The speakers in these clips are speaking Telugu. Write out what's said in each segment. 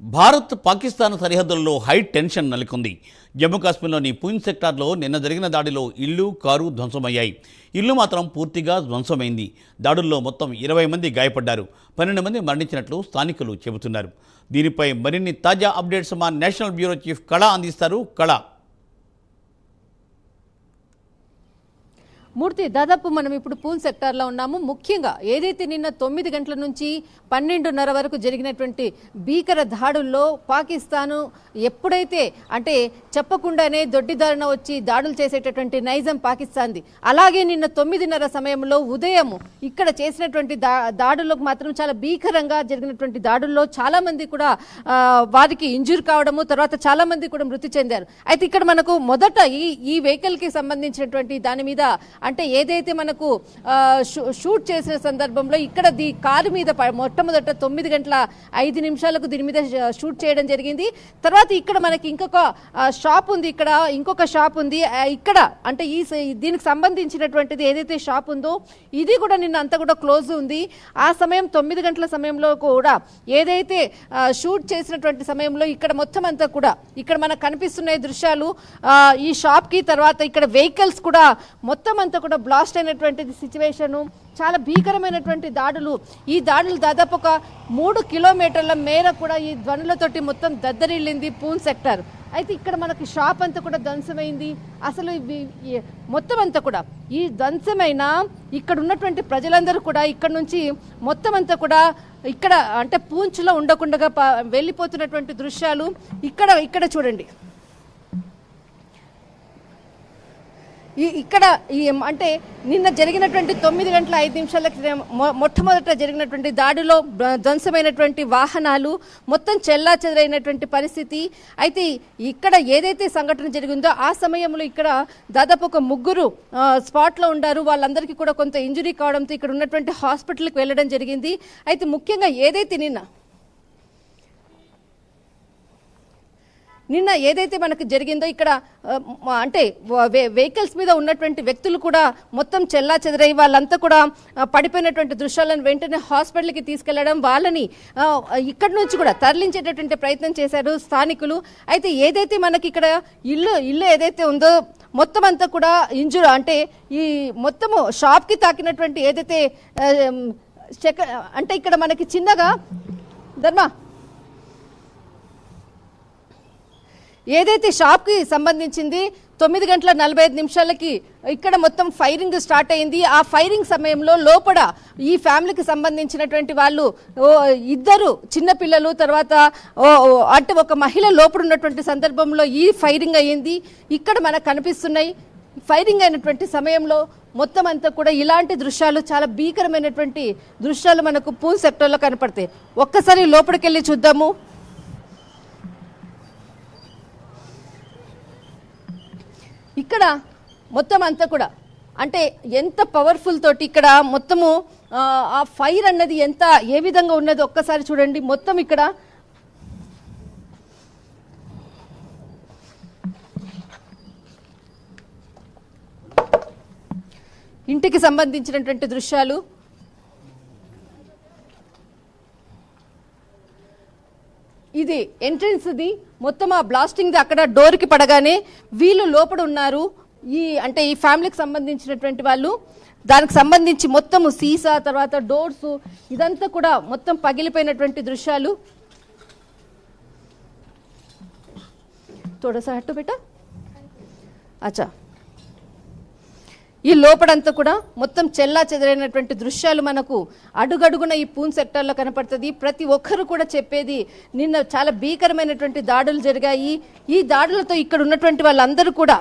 భారత్ పాకిస్తాన్ సరిహద్దుల్లో హై టెన్షన్ నెలకొంది. జమ్మూ కాశ్మీర్లోని పూంచ్ సెక్టార్లో నిన్న జరిగిన దాడిలో ఇల్లు కారు ధ్వంసమయ్యాయి. ఇల్లు మాత్రం పూర్తిగా ధ్వంసమైంది. దాడుల్లో మొత్తం ఇరవై మంది గాయపడ్డారు. పన్నెండు మంది మరణించినట్లు స్థానికులు చెబుతున్నారు. దీనిపై మరిన్ని తాజా అప్డేట్స్ మా నేషనల్ బ్యూరో చీఫ్ కళ అందిస్తారు. కళ మూర్తి దాదాపు మనం ఇప్పుడు పూల్ సెక్టార్లో ఉన్నాము. ముఖ్యంగా ఏదైతే నిన్న తొమ్మిది గంటల నుంచి పన్నెండున్నర వరకు జరిగినటువంటి భీకర దాడుల్లో పాకిస్తాను ఎప్పుడైతే అంటే చెప్పకుండానే దొడ్డిదారిన వచ్చి దాడులు చేసేటటువంటి నైజం పాకిస్తాన్ది. అలాగే నిన్న తొమ్మిదిన్నర సమయంలో ఉదయం ఇక్కడ చేసినటువంటి దా దాడులకు మాత్రం చాలా భీకరంగా జరిగినటువంటి దాడుల్లో చాలా మంది కూడా వారికి ఇంజూర్ కావడము తర్వాత చాలా మంది కూడా మృతి చెందారు. అయితే ఇక్కడ మనకు మొదట ఈ ఈ వెహికల్కి సంబంధించినటువంటి దాని మీద అంటే ఏదైతే మనకు షూట్ చేసిన సందర్భంలో ఇక్కడ ది కారు మీద ప- మొట్టమొదట తొమ్మిది గంటల ఐదు నిమిషాలకు దీని మీద షూట్ చేయడం జరిగింది. తర్వాత ఇక్కడ మనకి ఇంకొక షాప్ ఉంది ఇక్కడ ఇంకొక షాప్ ఉంది. ఇక్కడ అంటే ఈ దీనికి సంబంధించినటువంటిది ఏదైతే షాప్ ఉందో ఇది కూడా నిన్న అంతా కూడా క్లోజ్ ఉంది. ఆ సమయం తొమ్మిది గంటల సమయంలో కూడా ఏదైతే షూట్ చేసినటువంటి సమయంలో ఇక్కడ మొత్తం అంతా కూడా ఇక్కడ మనకు కనిపిస్తున్న దృశ్యాలు ఈ షాప్కి తర్వాత ఇక్కడ వెహికల్స్ కూడా మొత్తం అంతా కూడా బ్లాస్ట్ అయినటువంటి సిచ్యువేషను చాలా భీకరమైనటువంటి దాడులు. ఈ దాడులు దాదాపు ఒక మూడు కిలోమీటర్ల మేర కూడా ఈ ధ్వనులతోటి మొత్తం దద్దరిల్లింది పూన్ సెక్టర్. అయితే ఇక్కడ మనకి షాప్ అంతా కూడా ధ్వంసమైంది. అసలు మొత్తం అంతా కూడా ఈ ధ్వంసమైన ఇక్కడ ఉన్నటువంటి ప్రజలందరూ కూడా ఇక్కడ నుంచి మొత్తం అంతా కూడా ఇక్కడ అంటే పూంచులో ఉండకుండా వెళ్ళిపోతున్నటువంటి దృశ్యాలు. ఇక్కడ ఇక్కడ చూడండి. ఈ ఇక్కడ ఈ అంటే నిన్న జరిగినటువంటి తొమ్మిది గంటల ఐదు నిమిషాల క్రితం మొట్టమొదట జరిగినటువంటి దాడిలో ధ్వంసమైనటువంటి వాహనాలు మొత్తం చెల్లా చెదరైనటువంటి పరిస్థితి. అయితే ఇక్కడ ఏదైతే సంఘటన జరిగిందో ఆ సమయంలో ఇక్కడ దాదాపు ఒక ముగ్గురు స్పాట్లో ఉండారు. వాళ్ళందరికీ కూడా కొంత ఇంజురీ కావడంతో ఇక్కడ ఉన్నటువంటి హాస్పిటల్కి వెళ్ళడం జరిగింది. అయితే ముఖ్యంగా ఏదైతే నిన్న నిన్న ఏదైతే మనకు జరిగిందో ఇక్కడ అంటే వెహికల్స్ మీద ఉన్నటువంటి వ్యక్తులు కూడా మొత్తం చెల్లా చెదరై వాళ్ళంతా కూడా పడిపోయినటువంటి దృశ్యాలను వెంటనే హాస్పిటల్కి తీసుకెళ్ళడం వాళ్ళని ఇక్కడ నుంచి కూడా తరలించేటటువంటి ప్రయత్నం చేశారు స్థానికులు. అయితే ఏదైతే మనకి ఇక్కడ ఇల్లు ఇల్లు ఏదైతే ఉందో మొత్తం అంతా కూడా ఇంజుర్ అంటే ఈ మొత్తము షాప్కి తాకినటువంటి ఏదైతే అంటే ఇక్కడ మనకి చిన్నగా ధర్మ ఏదైతే షాప్కి సంబంధించింది తొమ్మిది గంటల నలభై ఐదు నిమిషాలకి ఇక్కడ మొత్తం ఫైరింగ్ స్టార్ట్ అయింది. ఆ ఫైరింగ్ సమయంలో లోపల ఈ ఫ్యామిలీకి సంబంధించినటువంటి వాళ్ళు ఇద్దరు చిన్నపిల్లలు తర్వాత అటు అంటే ఒక మహిళ లోపల ఉన్నటువంటి సందర్భంలో ఈ ఫైరింగ్ అయ్యింది. ఇక్కడ మనకు కనిపిస్తున్నాయి. ఫైరింగ్ అయినటువంటి సమయంలో మొత్తం అంతా కూడా ఇలాంటి దృశ్యాలు చాలా భీకరమైనటువంటి దృశ్యాలు మనకు పూల్ సెక్టర్లో కనపడతాయి. ఒక్కసారి లోపలికి వెళ్ళి చూద్దాము. ఇక్కడ మొత్తం అంతా కూడా. అంటే ఎంత పవర్ఫుల్ తోటి ఇక్కడ మొత్తము ఆ, ఫైర్ అన్నది ఎంత ఏ విధంగా ఉన్నది ఒక్కసారి చూడండి. మొత్తం ఇక్కడ. ఇంటికి సంబంధించినటువంటి దృశ్యాలు. ఇది ఎంట్రన్స్ ఇది మొత్తం ఆ బ్లాస్టింగ్ అక్కడ డోర్కి పడగానే వీళ్ళు లోపల ఉన్నారు. ఈ అంటే ఈ ఫ్యామిలీకి సంబంధించినటువంటి వాళ్ళు. దానికి సంబంధించి మొత్తము సీసా తర్వాత డోర్స్ ఇదంతా కూడా మొత్తం పగిలిపోయినటువంటి దృశ్యాలు. తోడసా హట్టు బేటా అచ్చా. ఈ లోపడంతా కూడా మొత్తం చెల్లా చెదరైనటువంటి దృశ్యాలు మనకు అడుగడుగున ఈ పూన్ సెక్టార్లో కనపడుతుంది. ప్రతి ఒక్కరు కూడా చెప్పేది నిన్న చాలా భీకరమైనటువంటి దాడులు జరిగాయి. ఈ దాడులతో ఇక్కడ ఉన్నటువంటి వాళ్ళందరూ కూడా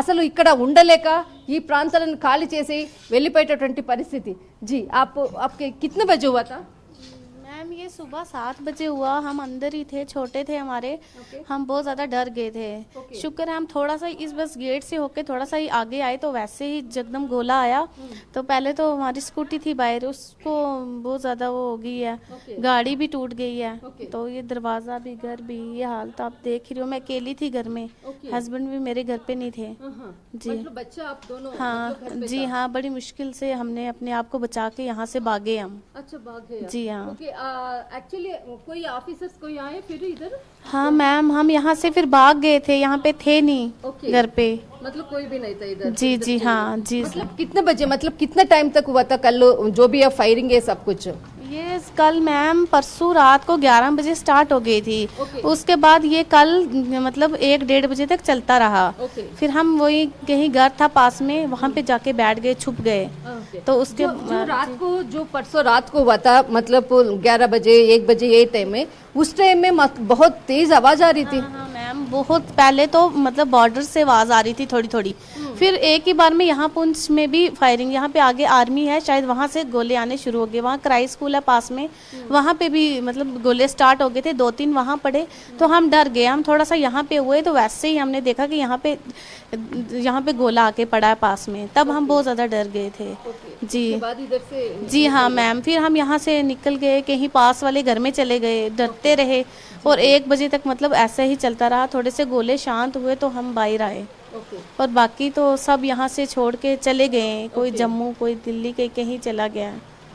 అసలు ఇక్కడ ఉండలేక ఈ ప్రాంతాలను ఖాళీ చేసి వెళ్ళిపోయేటటువంటి పరిస్థితి. జీ ఆప్ ఆప్కి కితనే मैम ये सुबह सात बजे हुआ हम अंदर ही थे छोटे थे हमारे। Okay. हम बहुत ज़्यादा डर गए थे। Okay. शुक्र है हम थोड़ा सा इस बस गेट से होके थोड़ा सा ही आगे आए तो वैसे ही जगदम गोला आया। तो पहले तो हमारी स्कूटी थी बाहर उसको बहुत ज़्यादा वो हो गई है। Okay. गाड़ी भी टूट गई है। तो ये दरवाज़ा भी घर भी ये हाल तो आप देख रही हो। मैं अकेली थी घर में। हस्बैंड भी मेरे घर पे नहीं थे। जी। मतलब बच्चा आप दोनों हाँ जी हाँ बड़ी मुश्किल से हमने अपने आप को बचा के यहाँ से भागे हम। अच्छा भाग जी हाँ। ओके आ, एक्चुअली कोई ऑफिसर्स कोई आए फिर इधर? हाँ मैम हम यहाँ से फिर भाग गए थे यहाँ पे थे नहीं ओके। घर पे। मतलब कोई भी नहीं था इधर जी जी हाँ जी मतलब कितने बजे मतलब कितने टाइम तक हुआ था कल जो भी है फायरिंग है सब कुछ? ये कल मैम परसों रात को 11 बजे स्टार्ट हो गई थी। ओके। उसके बाद ये कल मतलब एक डेढ़ बजे तक चलता रहा। ओके फिर हम वही कहीं घर था पास में वहाँ पे जाके बैठ गए छुप गए। ओके। तो उसके जो, जो रात को जो परसों रात को हुआ था मतलब ग्यारह बजे एक बजे यही टाइम में उस टाइम में बहुत तेज आवाज़ आ रही थी। हाँ मैम बहुत पहले तो मतलब बॉर्डर से आवाज़ आ रही थी थोड़ी थोड़ी फिर एक ही बार में यहाँ पुंछ में भी फायरिंग यहाँ पे आगे आर्मी है शायद वहाँ से गोले आने शुरू हो गए। वहाँ क्राई स्कूल है पास में। वहाँ पे भी मतलब गोले स्टार्ट हो गए थे दो तीन वहाँ पड़े। तो हम डर गए। हम थोड़ा सा यहाँ पे हुए तो वैसे ही हमने देखा कि यहाँ पे यहाँ पे गोला आके पड़ा है पास में। तब हम बहुत ज़्यादा डर गए थे। जी। जी हाँ मैम फिर हम यहाँ से निकल गए कहीं पास वाले घर में चले गए डरते रहे। और एक बजे तक मतलब ऐसे ही चलता रहा। थोड़े से गोले शांत हुए तो हम बाहर आए। और बाकी तो सब यहाँ से छोड़ के चले गए कोई जम्मू कोई दिल्ली के कहीं चला गया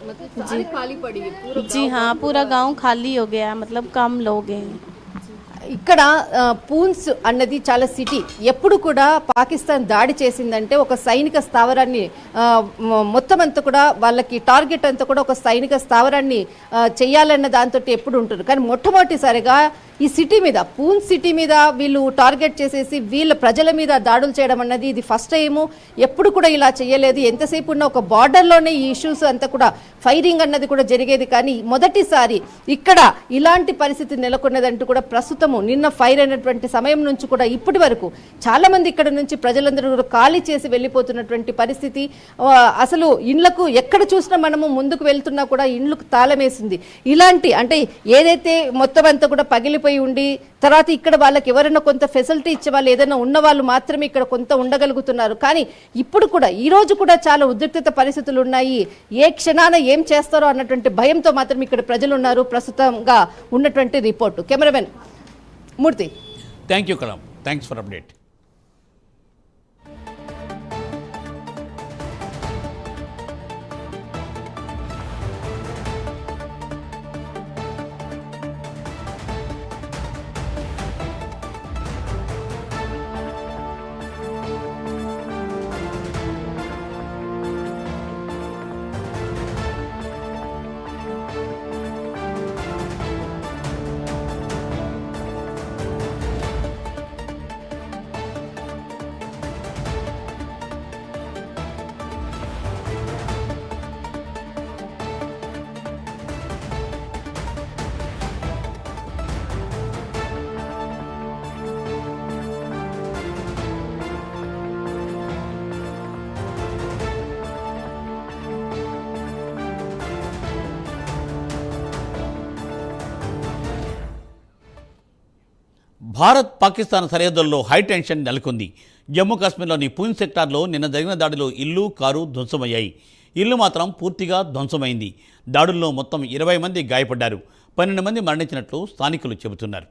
मतलब जी। खाली पड़ी है जी हाँ पूरा गाँव खाली हो गया मतलब कम लोग हैं। ఇక్కడ పూన్స్ అన్నది చాలా సిటీ. ఎప్పుడు కూడా పాకిస్తాన్ దాడి చేసిందంటే ఒక సైనిక స్థావరాన్ని మొత్తం అంతా కూడా వాళ్ళకి టార్గెట్ అంతా కూడా ఒక సైనిక స్థావరాన్ని చేయాలన్న దాంతో ఎప్పుడు ఉంటుంది కానీ మొట్టమొదటిసారిగా ఈ సిటీ మీద పూన్ సిటీ మీద వీళ్ళు టార్గెట్ చేసేసి వీళ్ళ ప్రజల మీద దాడులు చేయడం అన్నది ఇది ఫస్ట్ టైము. ఎప్పుడు కూడా ఇలా చేయలేదు ఎంతసేపు ఉన్న ఒక బార్డర్లోనే ఈ ఇష్యూస్ అంతా కూడా ఫైరింగ్ అన్నది కూడా జరిగేది. కానీ మొదటిసారి ఇక్కడ ఇలాంటి పరిస్థితి నెలకొన్నదంటూ కూడా ప్రస్తుతం ప్రస్తుతము నిన్న ఫైర్ అయినటువంటి సమయం నుంచి కూడా ఇప్పటి వరకు చాలామంది ఇక్కడ నుంచి ప్రజలందరూ కూడా ఖాళీ చేసి వెళ్ళిపోతున్నటువంటి పరిస్థితి. అసలు ఇండ్లకు ఎక్కడ చూసినా మనము ముందుకు వెళ్తున్నా కూడా ఇండ్లకు తాళమేసింది ఇలాంటి అంటే ఏదైతే మొత్తం అంతా కూడా పగిలిపోయి ఉండి తర్వాత ఇక్కడ వాళ్ళకి ఎవరైనా కొంత ఫెసిలిటీ ఇచ్చే వాళ్ళు ఏదైనా ఉన్న వాళ్ళు మాత్రమే ఇక్కడ కొంత ఉండగలుగుతున్నారు. కానీ ఇప్పుడు కూడా ఈ రోజు కూడా చాలా ఉద్రిక్తత పరిస్థితులు ఉన్నాయి. ఏ క్షణాన ఏం చేస్తారో అన్నటువంటి భయంతో మాత్రం ఇక్కడ ప్రజలు ఉన్నారు ప్రస్తుతంగా ఉన్నటువంటి report. Cameraman Murthy. Thank you Kalam thanks for update Bharat Pakistan సరిహద్దుల్లో హై టెన్షన్ నెలకొంది. జమ్మూ కాశ్మీర్లోని పూంచ్ సెక్టార్లో నిన్న జరిగిన దాడిలో ఇల్లు కారు ధ్వంసమయ్యాయి. ఇల్లు మాత్రం పూర్తిగా ధ్వంసమైంది. దాడుల్లో మొత్తం ఇరవై మంది గాయపడ్డారు. పన్నెండు మంది మరణించినట్లు స్థానికులు చెబుతున్నారు.